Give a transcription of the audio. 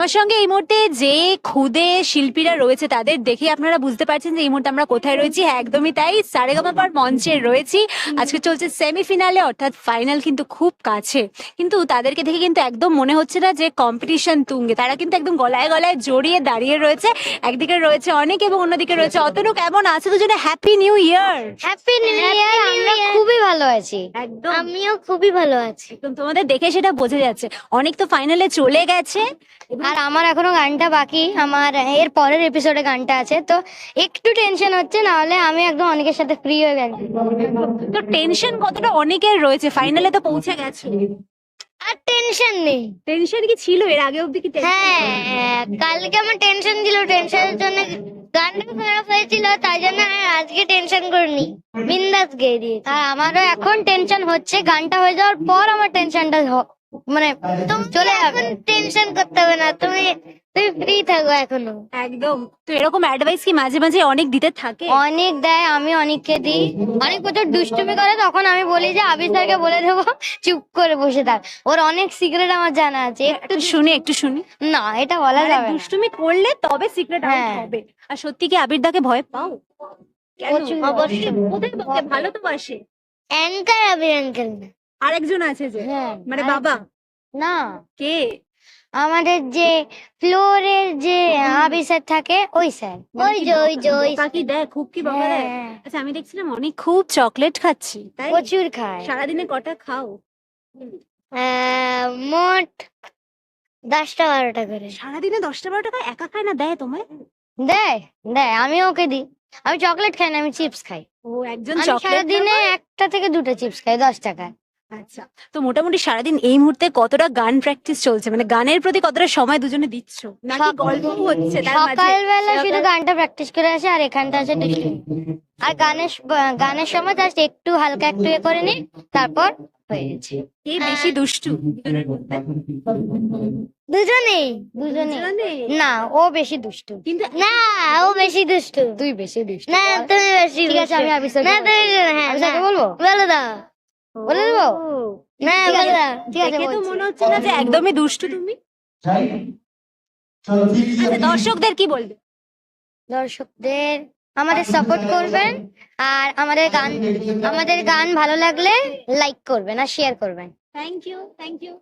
আমার সঙ্গে এই মুহূর্তে যে খুদে শিল্পীরা রয়েছে তাদের দেখে আপনারা বুঝতে পারছেন যে এই মুহূর্তে আমরা কোথায় রয়েছি। হ্যাঁ, একদমই তাই। সারেগামাপার মঞ্চে রয়েছি। আজকে চলছে সেমিফিনালে অর্থাৎ ফাইনাল কিন্তু খুব কাছে। কিন্তু তাদেরকে দেখে কিন্তু একদম মনে হচ্ছে না যে কম্পিটিশন তুঙ্গে। তারা কিন্তু একদম গলায় গলায় জড়িয়ে দাঁড়িয়ে রয়েছে। একদিকে রয়েছে অনেক এবং অন্যদিকে রয়েছে অতনু। কেমন আছে দুজনে? Happy new year happy new year আমরা খুবই ভালো আছি। একদম। আমিও খুবই ভালো আছি। একদম তোমাদের দেখে সেটা বোঝা যাচ্ছে। অনেক তো ফাইনালে চলে গেছে। আর আমার এখনও গানটা বাকি। আমার এর পরের এপিসোডে গানটা আছে। তো একটু টেনশন হচ্ছে না হলে আমি একদম অনেকের সাথে ফ্রি হয়ে গেছি। তো টেনশন কতটা অনেকের রয়েছে? ফাইনালে তো পৌঁছে গেছে। আর টেনশন নেই। টেনশন কি ছিল? এর আগে অবধি কি হ্যাঁ কালকে আমার টেনশন ছিল। টেনশনের জন্য গানটা খারাপ হয়েছিল তাই জন্য আর আজকে টেনশন করিনি। বিন্দাস গেয়ে দিয়েছি। আর আমারও এখন টেনশন হচ্ছে। গানটা হয়ে যাওয়ার পর আমার টেনশনটা মানে চলে যাবে। টেনশন করতে হবে না তুমি তুমি ফ্রি থাকো এখনও। একদম তো এরকম অ্যাডভাইস কি মাঝে মাঝে অনেক দিতে থাকে? অনেক দেয় আমি অনেককে দিই। অনেক প্রচুর দুষ্টুমি করে তখন আমি বলি যে আবির স্যারকে বলে দেবো চুপ করে বসে থাক। ওর অনেক সিক্রেট আমার জানা আছে একটু শুনি একটু শুনি। না এটা বলা আরে যাবে না। দুষ্টুমি করলে তবে সিক্রেট আউট হ্যাঁ। হবে। আর সত্যি কি আবির দাকে ভয় পাও? কেন? প্রচুর। অবশ্যই বকে ভালো তো বাসে অ্যাঙ্কার আবির আঙ্কেল আরেকজন আছে যে? হ্যাঁ মানে বাবা? না। কে? আমাদের যে ফ্লোরের যে আবির স্যার থাকে ওই স্যার ওই যে ওই যে ওই বাকি দেখ খুব কি বাবা দেয় হ্যাঁ, আচ্ছা আমি দেখছিলাম অনেক খুব চকলেট খাচ্ছি তাই? প্রচুর খায়। সারাদিনে কটা খাও? মোট দশটা বারোটা করে। সারাদিনে দশটা বারো টাকা একা খায় না? দেয় তোমায়? দেয় দেয় আমি ওকে দিই। আমি চকলেট খাই না আমি চিপস খাই। ও একজন সারাদিনে একটা থেকে দুটো চিপস খাই দশ টাকায় আচ্ছা তো মোটামুটি সারাদিন এই মুহূর্তে কতটা গান প্র্যাকটিস চলছে? মানে গানের প্রতি কতটা সময় দুজনে দিচ্ছ? নাকি গল্প হচ্ছে তার মাঝে সকালবেলা শুধু গানটা প্র্যাকটিস করে আসে আর এখানটা আছে টিউশন আর গানের স- গানের সময় জাস্ট একটু হালকা একটু এ করে নি তারপর হয়ে গেছে। কে বেশি দুষ্টু? দুজনের মধ্যে? দুজনেই। দুজনেই? দুজনে? না ও বেশি দুষ্টু। কিন্তু না ও বেশি দুষ্টু। তুই বেশি দুষ্ট। না তুমি বেশি ঠিক আছে আমি আবির না তুমি হ্যাঁ আবির না। বলব? বলে দাও। বলে দেবো? না ঠিক আছে, তো মনে হচ্ছে না যে একদমই দুষ্টু তুমি। আচ্ছা দর্শকদের কি বলবে? দর্শকদের আমাদের সাপোর্ট করবেন আর আমাদের গান আমাদের গান ভালো লাগলে লাইক করবেন আর শেয়ার করবেন। Thank you thank you